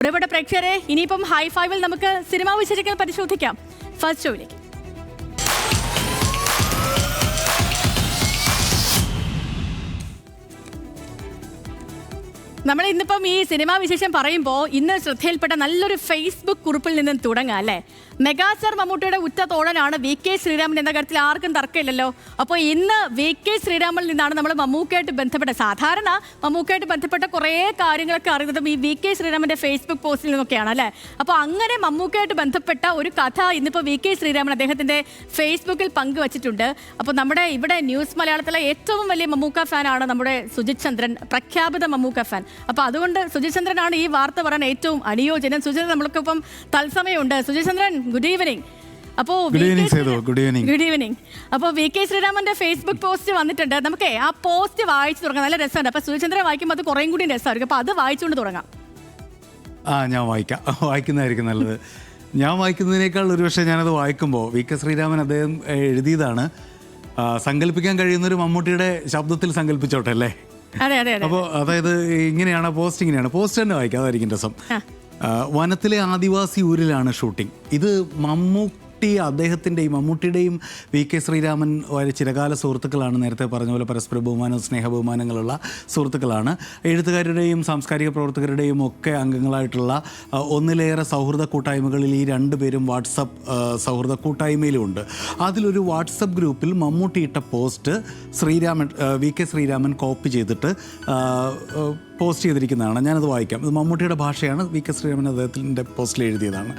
പ്രിയപ്പെട്ട പ്രേക്ഷകരെ ഇനിയിപ്പം ഹൈ ഫൈവിൽ നമുക്ക് സിനിമാ വിശേഷങ്ങൾ പരിശോധിക്കാം. ഫസ്റ്റ് ഷോയിലേക്ക് നമ്മൾ ഇന്നിപ്പം ഈ സിനിമാ വിശേഷം പറയുമ്പോൾ ഇന്ന് ശ്രദ്ധയിൽപ്പെട്ട നല്ലൊരു ഫേസ്ബുക്ക് കുറിപ്പിൽ നിന്നും തുടങ്ങാം അല്ലേ? മെഗാസർ മമ്മൂട്ടിയുടെ ഉറ്റ തോഴനാണ് വി കെ ശ്രീരാമൻ എന്ന കാര്യത്തിൽ ആർക്കും തർക്കമില്ലല്ലോ. അപ്പോൾ ഇന്ന് വി കെ ശ്രീരാമനിൽ നിന്നാണ് നമ്മൾ മമ്മൂക്കയായിട്ട് ബന്ധപ്പെട്ട സാധാരണ മമ്മൂക്കയായിട്ട് ബന്ധപ്പെട്ട കുറേ കാര്യങ്ങളൊക്കെ അറിയുന്നതും ഈ വി കെ ശ്രീരാമന്റെ ഫേസ്ബുക്ക് പോസ്റ്റിൽ നിന്നൊക്കെയാണ് അല്ലേ? അപ്പോൾ അങ്ങനെ മമ്മൂക്കയായിട്ട് ബന്ധപ്പെട്ട ഒരു കഥ ഇന്നിപ്പോൾ വി കെ ശ്രീരാമൻ അദ്ദേഹത്തിന്റെ ഫേസ്ബുക്കിൽ പങ്കുവച്ചിട്ടുണ്ട്. അപ്പോൾ നമ്മുടെ ഇവിടെ ന്യൂസ് മലയാളത്തിലെ ഏറ്റവും വലിയ മമ്മൂക്ക ഫാനാണ് നമ്മുടെ സുജിത് ചന്ദ്രൻ പ്രഖ്യാപിത മമ്മൂക്ക ഫാൻ അപ്പോൾ അതുകൊണ്ട് സുജിചന്ദ്രനാണ് ഈ വാർത്ത പറയാൻ ഏറ്റവും അനുയോജ്യം സുജിചന്ദ്രൻ നമ്മൾക്കിപ്പം തത്സമയമുണ്ട്. സുജിചന്ദ്രൻ ഗുഡ് ഈവനിങ് അപ്പോൾ ഗുഡ് ഈവനിങ്. ഗുഡ് ഈവനിങ് അപ്പോൾ വി കെ ശ്രീരാമന്റെ ഫേസ്ബുക്ക് പോസ്റ്റ് വന്നിട്ടുണ്ട്. നമുക്ക് ആ പോസ്റ്റ് വായിച്ചു തുടങ്ങാം. നല്ല രസമുണ്ട്. അപ്പോൾ സുജിചന്ദ്രൻ വായിക്കുമ്പോൾ അത് കുറേ കൂടി രസമായിരിക്കും. അപ്പോൾ അത് വായിച്ചുകൊണ്ട് തുടങ്ങാം. ആ ഞാൻ വായിക്കാം. വായിക്കുന്നതായിരിക്കും നല്ലത്. ഞാൻ വായിക്കുന്നതിനേക്കാൾ ഒരുപക്ഷെ ഞാനത് വായിക്കുമ്പോൾ വി കെ ശ്രീരാമൻ അദ്ദേഹം എഴുതിയതാണ് സങ്കല്പിക്കാൻ കഴിയുന്നൊരു മമ്മൂട്ടിയുടെ ശബ്ദത്തിൽ സങ്കല്പിച്ചോട്ടെ അല്ലേ? അതെ അതെ അതെ. അപ്പോൾ അതായത് ഇങ്ങനെയാണ് പോസ്റ്റ് ഇങ്ങനെയാണ്. പോസ്റ്റ് തന്നെ വായിക്കാതായിരിക്കും രസം. വനത്തിലെ ആദിവാസി ഊരിലാണ് ഷൂട്ടിംഗ്. ഇത് മമ്മൂട്ടി അദ്ദേഹത്തിന്റെയും മമ്മൂട്ടിയുടെയും വി കെ ശ്രീരാമൻ വളരെ ചിരകാല സുഹൃത്തുക്കളാണ് നേരത്തെ പറഞ്ഞ പോലെ പരസ്പര ബഹുമാനവും സ്നേഹ ബഹുമാനങ്ങളുള്ള സുഹൃത്തുക്കളാണ്. എഴുത്തുകാരുടെയും സാംസ്കാരിക പ്രവർത്തകരുടെയും ഒക്കെ അംഗങ്ങളായിട്ടുള്ള ഒന്നിലേറെ സൗഹൃദ കൂട്ടായ്മകളിൽ ഈ രണ്ടുപേരും വാട്സപ്പ് സൗഹൃദ കൂട്ടായ്മയിലുമുണ്ട് അതിലൊരു വാട്സപ്പ് ഗ്രൂപ്പിൽ മമ്മൂട്ടി ഇട്ട post Sreeraman V K Sreeraman copy ചെയ്തിട്ട് പോസ്റ്റ് ചെയ്തിരിക്കുന്നതാണ്. ഞാനത് വായിക്കാം. ഇത് മമ്മൂട്ടിയുടെ ഭാഷയാണ് വി കെ ശ്രീരാമൻ അദ്ദേഹത്തിന്റെ പോസ്റ്റിൽ എഴുതിയതാണ്.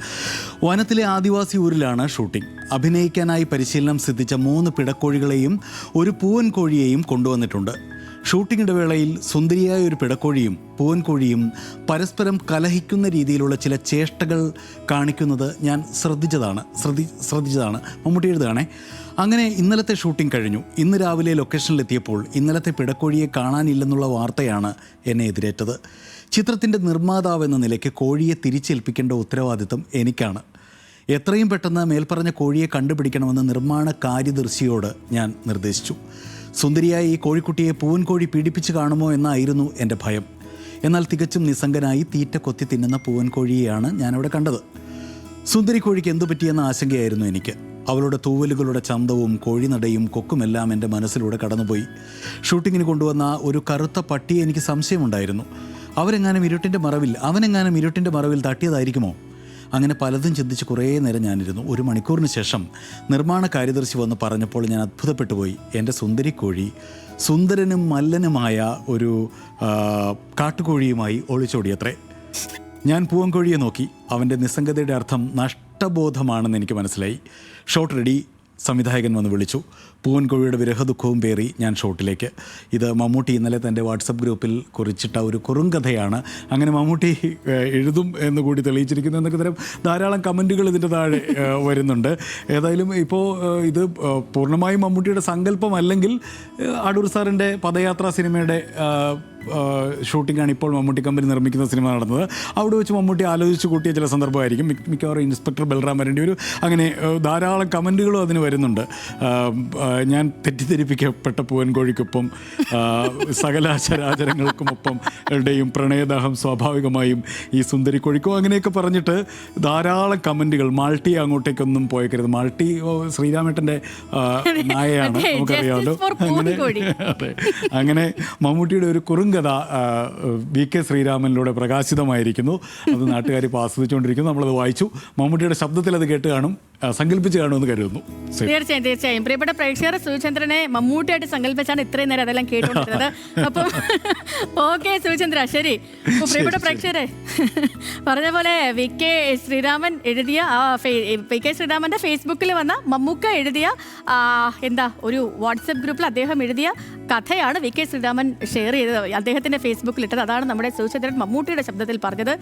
വനത്തിലെ ആദിവാസി ഊരിലാണ് ഷൂട്ടിംഗ്. അഭിനയിക്കാനായി പരിശീലനം സിദ്ധിച്ച മൂന്ന് പിടക്കോഴികളെയും ഒരു പൂവൻ കോഴിയെയും കൊണ്ടുവന്നിട്ടുണ്ട്. ഷൂട്ടിംഗ് ഇടവേളയിൽ സുന്ദരിയായ ഒരു പിടക്കോഴിയും പൂവൻ കോഴിയും പരസ്പരം കലഹിക്കുന്ന രീതിയിലുള്ള ചില ചേഷ്ടകൾ കാണിക്കുന്നത് ഞാൻ ശ്രദ്ധിച്ചതാണ്. ശ്രദ്ധി ശ്രദ്ധിച്ചതാണ്. മമ്മൂട്ടി എഴുതുകയാണേ. അങ്ങനെ ഇന്നലത്തെ ഷൂട്ടിംഗ് കഴിഞ്ഞു. ഇന്ന് രാവിലെ ലൊക്കേഷനിലെത്തിയപ്പോൾ ഇന്നലത്തെ പിടക്കോഴിയെ കാണാനില്ലെന്നുള്ള വാർത്തയാണ് എന്നെ എതിരേറ്റത്. ചിത്രത്തിന്റെ നിർമ്മാതാവ് എന്ന നിലയ്ക്ക് കോഴിയെ തിരിച്ചേൽപ്പിക്കേണ്ട ഉത്തരവാദിത്തം എനിക്കാണ്. എത്രയും പെട്ടെന്ന് മേൽപ്പറഞ്ഞ കോഴിയെ കണ്ടുപിടിക്കണമെന്ന് നിർമ്മാണ കാര്യദർശിയോട് ഞാൻ നിർദ്ദേശിച്ചു. സുന്ദരിയായ ഈ കോഴിക്കുട്ടിയെ പൂവൻകോഴി പീഡിപ്പിച്ച് കാണുമോ എന്നായിരുന്നു എന്റെ ഭയം. എന്നാൽ തികച്ചും നിസ്സംഗനായി തീറ്റ കൊത്തി തിന്നുന്ന പൂവൻ കോഴിയെയാണ് ഞാനവിടെ കണ്ടത്. സുന്ദരി കോഴിക്ക് എന്തു പറ്റിയെന്ന ആശങ്കയായിരുന്നു എനിക്ക്. അവളുടെ തൂവലുകളുടെ ചന്തവും കോഴിനടയും കൊക്കുമെല്ലാം എന്റെ മനസ്സിലൂടെ കടന്നുപോയി. ഷൂട്ടിങ്ങിന് കൊണ്ടുവന്ന ഒരു കറുത്ത പട്ടിയെ എനിക്ക് സംശയമുണ്ടായിരുന്നു. അവരെങ്ങാനും ഇരുട്ടിന്റെ മറവിൽ അവനെങ്ങാനും ഇരുട്ടിന്റെ മറവിൽ തട്ടിയതായിരിക്കുമോ? അങ്ങനെ പലതും ചിന്തിച്ച് കുറേ നേരം ഞാനിരുന്നു. ഒരു മണിക്കൂറിന് ശേഷം നിർമ്മാണ കാര്യദർശി വന്ന് പറഞ്ഞപ്പോൾ ഞാൻ അത്ഭുതപ്പെട്ടു പോയി. എന്റെ സുന്ദരിക്കോഴി സുന്ദരനും മല്ലനുമായ ഒരു കാട്ടുകോഴിയുമായി ഒളിച്ചോടിയത്രേ. ഞാൻ പൂവൻകോഴിയെ നോക്കി. അവന്റെ നിസ്സംഗതയുടെ അർത്ഥം നഷ്ടബോധമാണെന്ന് എനിക്ക് മനസ്സിലായി. Shot ready. സംവിധായകൻ വന്ന് വിളിച്ചു. പൂവൻകോഴിയുടെ വിരഹദുഃഖവും പേറി ഞാൻ ഷോട്ടിലേക്ക്. ഇത് മമ്മൂട്ടി ഇന്നലെ തന്റെ വാട്സപ്പ് ഗ്രൂപ്പിൽ കുറിച്ചിട്ട ഒരു കുറുങ്കഥയാണ് അങ്ങനെ മമ്മൂട്ടി എഴുതും എന്ന് കൂടി തെളിയിച്ചിരിക്കുന്നു എന്നൊക്കെ തരം ധാരാളം കമന്റുകൾ ഇതിന്റെ താഴെ വരുന്നുണ്ട്. ഏതായാലും ഇപ്പോൾ ഇത് പൂർണമായും മമ്മൂട്ടിയുടെ സങ്കല്പമല്ലെങ്കിൽ അടൂർ സാറിന്റെ പദയാത്രാ സിനിമയുടെ ആണ് ഇപ്പോൾ മമ്മൂട്ടി കമ്പനി നിർമ്മിക്കുന്ന സിനിമ നടന്നത്. അവിടെ വെച്ച് മമ്മൂട്ടി ആലോചിച്ച് കൂട്ടിയ ചില സന്ദർഭമായിരിക്കും. മിക്കവാറും ഇൻസ്പെക്ടർ ബൽറാം വരേണ്ടി ഒരു അങ്ങനെ ധാരാളം കമന്റുകളും അതിന് വരുന്നുണ്ട്. ഞാൻ തെറ്റിദ്ധരിപ്പിക്കപ്പെട്ട പൂവൻകോഴിക്കൊപ്പം സകല ചരാചരങ്ങൾക്കുമൊപ്പം യുടെയും പ്രണയദാഹം സ്വാഭാവികമായും ഈ സുന്ദരി കോഴിക്കോ അങ്ങനെയൊക്കെ പറഞ്ഞിട്ട് ധാരാളം കമന്റുകൾ മാൾട്ടി അങ്ങോട്ടേക്കൊന്നും പോയേക്കരുത്. മാൾട്ടി ശ്രീരാമേട്ടന്റെ നായയാണ്. നമുക്കറിയാമല്ലോ. അതെ. അങ്ങനെ മമ്മൂട്ടിയുടെ ഒരു കുറുങ്കഥ ആ, വി കെ ശ്രീരാമനിലൂടെ പ്രകാശിതമായിരിക്കുന്നു. അത് നാട്ടുകാർ ഇപ്പോൾ ആസ്വദിച്ചുകൊണ്ടിരിക്കുന്നു നമ്മളത് വായിച്ചു. മമ്മൂട്ടിയുടെ ശബ്ദത്തിൽ അത് കേട്ട് കാണും. സങ്കല്പിച്ച് കാണുമെന്ന് കരുതുന്നു. തീർച്ചയായും തീർച്ചയായും. പ്രിയപ്പെട്ട പ്രേക്ഷകർ സുചന്ദ്രനെ മമ്മൂട്ടിയായിട്ട് സങ്കല്പിച്ചാണ് ഇത്രയും നേരം അതെല്ലാം കേട്ടുകൊണ്ടിരുന്നത്. അപ്പം ഓക്കെ സുചന്ദ്ര ശരി. പ്രിയപ്പെട്ട പ്രേക്ഷകരെ പറഞ്ഞ പോലെ വി കെ ശ്രീരാമൻ എഴുതിയ ആ വി കെ ശ്രീരാമന്റെ ഫേസ്ബുക്കിൽ വന്ന മമ്മൂക്ക എഴുതിയ എന്താ ഒരു വാട്സപ്പ് ഗ്രൂപ്പിൽ അദ്ദേഹം എഴുതിയ കഥയാണ് വി കെ ശ്രീരാമൻ ഷെയർ ചെയ്തത്. അദ്ദേഹത്തിന്റെ ഫേസ്ബുക്കിൽ ഇട്ടത്. അതാണ് നമ്മുടെ സുചന്ദ്രൻ മമ്മൂട്ടിയുടെ ശബ്ദത്തിൽ പറഞ്ഞത്.